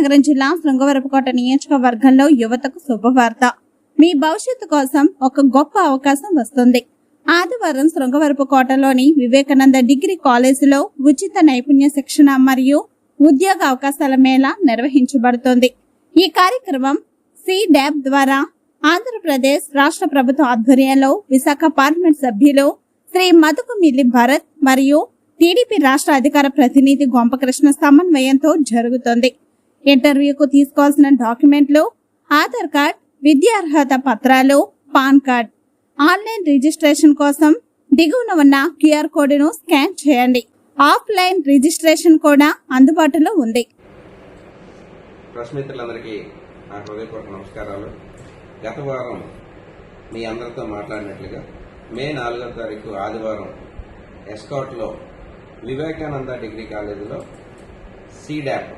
విజయనగరం జిల్లా శృంగవరపుకోట నియోజకవర్గంలో యువతకు శుభవార్త. మీ భవిష్యత్తు కోసం ఒక గొప్ప అవకాశం వస్తుంది. ఆదివారం శృంగవరపుకోటలోని వివేకానంద డిగ్రీ కాలేజీలో ఉచిత నైపుణ్య శిక్షణ మరియు ఉద్యోగ అవకాశాల మేళ నిర్వహించబడుతోంది. ఈ కార్యక్రమం సి డ్యాబ్ ద్వారా ఆంధ్రప్రదేశ్ రాష్ట్ర ప్రభుత్వ ఆధ్వర్యంలో విశాఖ పార్లమెంట్ సభ్యులు శ్రీ మధుకుమిల్లి భరత్ మరియు టీడీపీ రాష్ట్ర అధికార ప్రతినిధి గొంపకృష్ణ సమన్వయంతో జరుగుతోంది. ఇంటర్వ్యూకు తీసుకోవాల్సిన డాక్యుమెంట్లు ఆధార్ కార్డ్ విద్యార్హత పత్రాలు పాన్ కార్డ్. ఆన్లైన్ రిజిస్ట్రేషన్ కోసం దిగువన ఉన్న క్యూఆర్ కోడ్ను స్కాన్ చేయండి. ఆఫ్లైన్ రిజిస్ట్రేషన్ కూడా అందుబాటులో ఉంది. ప్రెస్ నా హృదయపూర్వక నమస్కారాలు. గత వారం మీ అందరితో మాట్లాడినట్లుగా మే నాలుగో తారీఖు ఆదివారం ఎస్కాట్లో వివేకానంద డిగ్రీ కాలేజీలో SEEDAP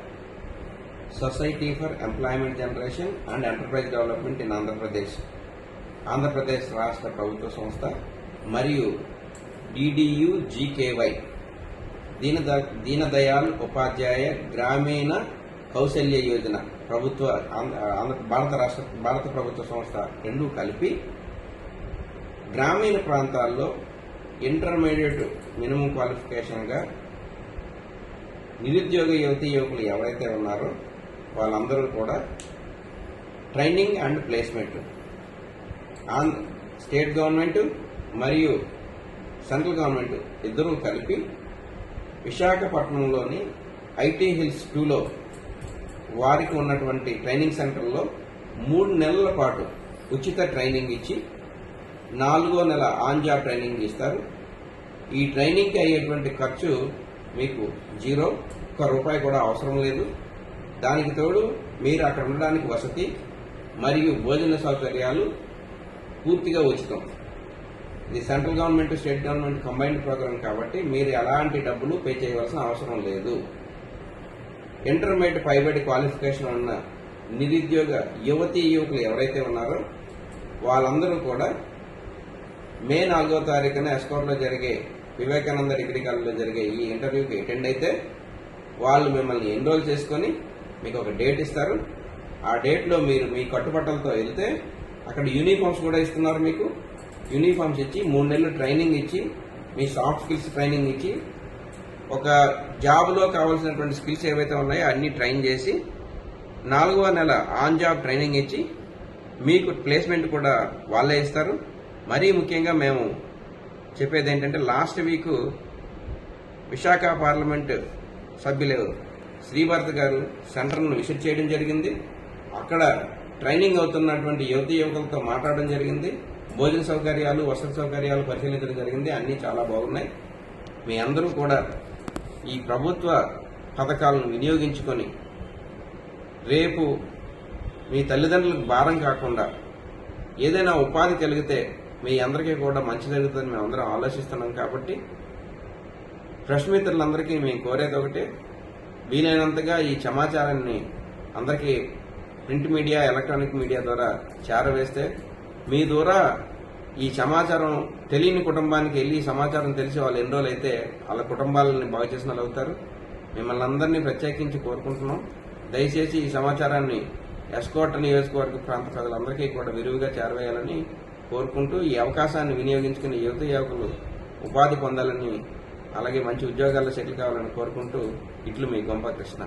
society for employment generation and enterprise development in Andhra Pradesh Andhra Pradesh రాష్ట్ర ప్రభుత్వ సంస్థ మరియు డిడియు జీకేవై దీన దీనదయాల్ ఉపాధ్యాయ గ్రామీణ కౌశల్య యోజన ప్రభుత్వ భారత రాష్ట్ర భారత ప్రభుత్వ సంస్థ రెండు కలిపి గ్రామీణ ప్రాంతాల్లో ఇంటర్మీడియట్ మినిమం క్వాలిఫికేషన్గా నిరుద్యోగ యువతీ యువకులు ఎవరైతే ఉన్నారో వాళ్ళందరూ కూడా training and placement. Andhra state government మరియు సెంట్రల్ గవర్నమెంట్ ఇద్దరూ కలిపి విశాఖపట్నంలోని ఐటీ హిల్స్ టూలో వారికి ఉన్నటువంటి ట్రైనింగ్ సెంటర్లో మూడు నెలల పాటు ఉచిత ట్రైనింగ్ ఇచ్చి నాలుగో నెల ఆంజా ట్రైనింగ్ ఇస్తారు. ఈ ట్రైనింగ్కి అయ్యేటువంటి ఖర్చు మీకు జీరో ఒక్క రూపాయి కూడా అవసరం లేదు. దానికి తోడు మీరు అక్కడ ఉండడానికి వసతి మరియు భోజన సౌకర్యాలు పూర్తిగా ఉచితం. ఇది central government state government combined programme కాబట్టి మీరు ఎలాంటి డబ్బులు పే చేయవలసిన అవసరం లేదు. ఇంటర్మీడియట్ పైబడి క్వాలిఫికేషన్ ఉన్న నిరుద్యోగ యువతీ యువకులు ఎవరైతే ఉన్నారో వాళ్ళందరూ కూడా మే నాలుగో తారీఖున ఎస్కోట్లో జరిగే వివేకానంద డిగ్రీ కాలేజ్లో జరిగే ఈ ఇంటర్వ్యూకి అటెండ్ అయితే వాళ్ళు మిమ్మల్ని ఎన్రోల్ చేసుకొని మీకు ఒక డేట్ ఇస్తారు. ఆ డేట్లో మీరు మీ కట్టుబట్టలతో వెళ్తే అక్కడ యూనిఫామ్స్ కూడా ఇస్తున్నారు మీకు. యూనిఫామ్స్ ఇచ్చి మూడు నెలలు ట్రైనింగ్ ఇచ్చి మీ సాఫ్ట్ స్కిల్స్ ట్రైనింగ్ ఇచ్చి ఒక జాబ్లో కావాల్సినటువంటి స్కిల్స్ ఏవైతే ఉన్నాయో అన్ని ట్రైన్ చేసి నాలుగవ నెల ఆన్ జాబ్ ట్రైనింగ్ ఇచ్చి మీకు ప్లేస్మెంట్ కూడా వాళ్ళే ఇస్తారు. మరీ ముఖ్యంగా మేము చెప్పేది ఏంటంటే లాస్ట్ వీక్ విశాఖ పార్లమెంట్ సభ్యులు శ్రీభారత్ గారు సెంటర్ను విజిట్ చేయడం జరిగింది. అక్కడ ట్రైనింగ్ అవుతున్నటువంటి యువతి యువకులతో మాట్లాడడం జరిగింది. భోజన సౌకర్యాలు వసతి సౌకర్యాలు పరిశీలించడం జరిగింది. అన్నీ చాలా బాగున్నాయి. మీ అందరూ కూడా ఈ ప్రభుత్వ పథకాలను వినియోగించుకొని రేపు మీ తల్లిదండ్రులకు భారం కాకుండా ఏదైనా ఉపాధి కలిగితే మీ అందరికీ కూడా మంచి జరుగుతుందని మేము అందరం ఆలోచిస్తున్నాం కాబట్టి ప్రెస్ మిత్రులందరికీ మేము కోరేది ఒకటే. వీలైనంతగా ఈ సమాచారాన్ని అందరికీ ప్రింట్ మీడియా ఎలక్ట్రానిక్ మీడియా ద్వారా చేరవేస్తే మీ ద్వారా ఈ సమాచారం తెలియని కుటుంబానికి వెళ్ళి సమాచారం తెలిసి వాళ్ళు ఎన్ని రోజులైతే వాళ్ళ కుటుంబాలని బాగు చేసిన వాళ్ళు అవుతారు. మిమ్మల్ని అందరినీ ప్రత్యేకించి కోరుకుంటున్నాం. దయచేసి ఈ సమాచారాన్ని ఎస్కోట నియోజకవర్గ ప్రాంత ప్రజలందరికీ కూడా విరివిగా చేరవేయాలని కోరుకుంటూ ఈ అవకాశాన్ని వినియోగించుకుని యువత యువకులు ఉపాధి పొందాలని అలాగే మంచి ఉద్యోగాల్లో సెటిల్ కావాలని కోరుకుంటూ ఇట్లు మీ గొంప కృష్ణ.